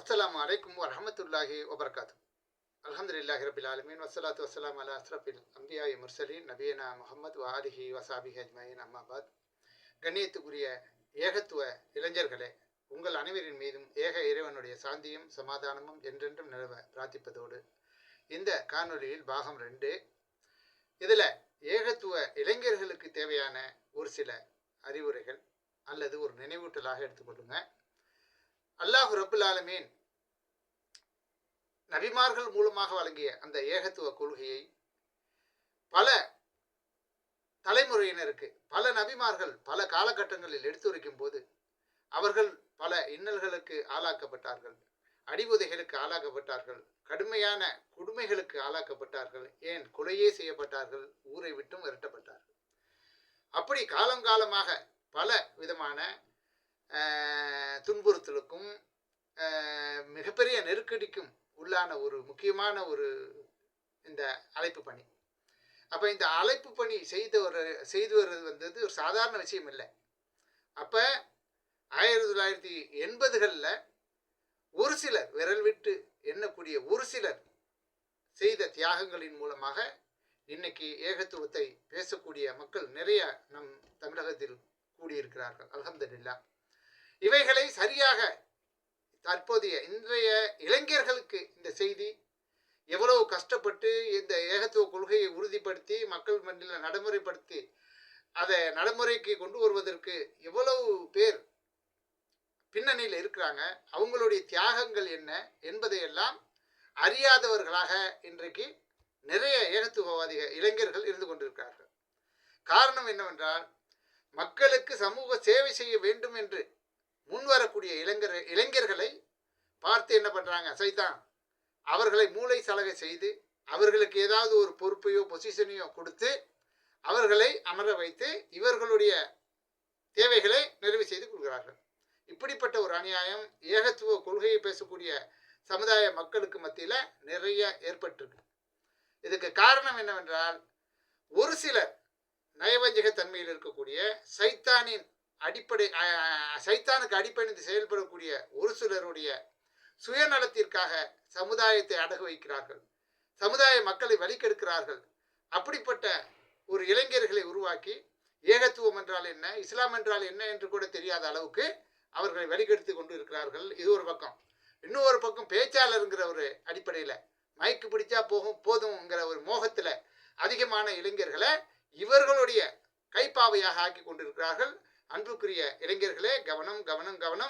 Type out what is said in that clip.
அஸ்லாம் அலைக்கும் வரஹமத்துல்லாஹி வபரகாத்து அல்ஹம்துலில்லாஹி ரபில் ஆலமீன் வசலாத்து வசலாம் அலா அஸ்ரபில் அம்பியாய் முர்சலி நபீனா முகமது வாலிஹி வசாபி ஹஜ்மயின் அம்மாபாத் கண்ணியத்துக்குரிய ஏகத்துவ இளைஞர்களே உங்கள் அனைவரின் மீதும் ஏக இறைவனுடைய சாந்தியும் சமாதானமும் என்றென்றும் நிலவ பிரார்த்திப்பதோடு இந்த காணொலியில் பாகம் ரெண்டு இதில் ஏகத்துவ இளைஞர்களுக்கு தேவையான ஒரு சில அறிவுரைகள் அல்லது ஒரு நினைவூட்டலாக எடுத்துக்கொள்ளுங்கள் அல்லாஹு ரபுல் ஆலமீன் நபிமார்கள் மூலமாக வழங்கிய அந்த ஏகத்துவ கொள்கையை பல தலைமுறையினருக்கு பல நபிமார்கள் பல காலகட்டங்களில் எடுத்துரைக்கும் போது அவர்கள் பல இன்னல்களுக்கு ஆளாக்கப்பட்டார்கள் அடிவுதைகளுக்கு ஆளாக்கப்பட்டார்கள் கடுமையான கொடுமைகளுக்கு ஆளாக்கப்பட்டார்கள் ஏன் கொலையே செய்யப்பட்டார்கள் ஊரை விட்டும் விரட்டப்பட்டார்கள். அப்படி காலங்காலமாக பல விதமான துன்புறுத்தலுக்கும் மிகப்பெரிய நெருக்கடிக்கும் உள்ளான ஒரு முக்கியமான ஒரு இந்த அழைப்பு பணி. அப்போ இந்த அழைப்பு பணி செய்து ஒரு செய்து வருவது வந்தது ஒரு சாதாரண விஷயம் இல்லை. அப்போ ஆயிரத்தி தொள்ளாயிரத்தி எண்பதுகளில் ஒரு சிலர் விரல் விட்டு எண்ணக்கூடிய ஒரு சிலர் செய்த தியாகங்களின் மூலமாக இன்னைக்கு ஏகத்துவத்தை பேசக்கூடிய மக்கள் நிறைய நம் தமிழகத்தில் கூடியிருக்கிறார்கள். அலமதுல்லா இவைகளை சரியாக தற்போதைய இன்றைய இளைஞர்களுக்கு இந்த செய்தி எவ்வளவு கஷ்டப்பட்டு இந்த ஏகத்துவ கொள்கையை உறுதிப்படுத்தி மக்கள் மண்ணில் நடைமுறைப்படுத்தி அதை நடைமுறைக்கு கொண்டு வருவதற்கு எவ்வளவு பேர் பின்னணியில் இருக்கிறாங்க அவங்களுடைய தியாகங்கள் என்ன என்பதையெல்லாம் அறியாதவர்களாக இன்றைக்கு நிறைய ஏகத்துவவாதிகள் இளைஞர்கள் இருந்து கொண்டிருக்கிறார்கள். காரணம் என்னவென்றால் மக்களுக்கு சமூக சேவை செய்ய வேண்டும் என்று முன்வரக்கூடிய இளைஞர் இளைஞர்களை பார்த்து என்ன பண்ணுறாங்க சைத்தான் அவர்களை மூளை சலகை செய்து அவர்களுக்கு ஏதாவது ஒரு பொறுப்பையோ பொசிஷனையோ கொடுத்து அவர்களை அமர வைத்து இவர்களுடைய தேவைகளை நிறைவு செய்து கொள்கிறார்கள். இப்படிப்பட்ட ஒரு அநியாயம் ஏகத்துவ கொள்கையை பேசக்கூடிய சமுதாய மக்களுக்கு மத்தியில் நிறைய ஏற்பட்டிருக்கு. இதுக்கு காரணம் என்னவென்றால் ஒரு சிலர் நயவஞ்சக தன்மையில் இருக்கக்கூடிய சைத்தானின் அடிப்படை சைத்தானுக்கு அடிப்படைந்து செயல்படக்கூடிய ஒரு சிலருடைய சுயநலத்திற்காக சமுதாயத்தை அடகு வைக்கிறார்கள். சமுதாய மக்களை வழிகெடுக்கிறார்கள் அப்படிப்பட்ட ஒரு இளைஞர்களை உருவாக்கி ஏகத்துவம் என்றால் என்ன இஸ்லாம் என்றால் என்ன என்று கூட தெரியாத அளவுக்கு அவர்களை வழிகெடுத்து கொண்டு இருக்கிறார்கள். இது ஒரு பக்கம். இன்னொரு பக்கம் பேச்சாளருங்கிற ஒரு அடிப்படையில் மயக்கு பிடிச்சா போகும் போதுங்கிற ஒரு மோகத்தில் அதிகமான இளைஞர்களை இவர்களுடைய கைப்பாவையாக ஆக்கி கொண்டிருக்கிறார்கள். அன்புக்குரிய இளைஞர்களே கவனம் கவனம் கவனம்.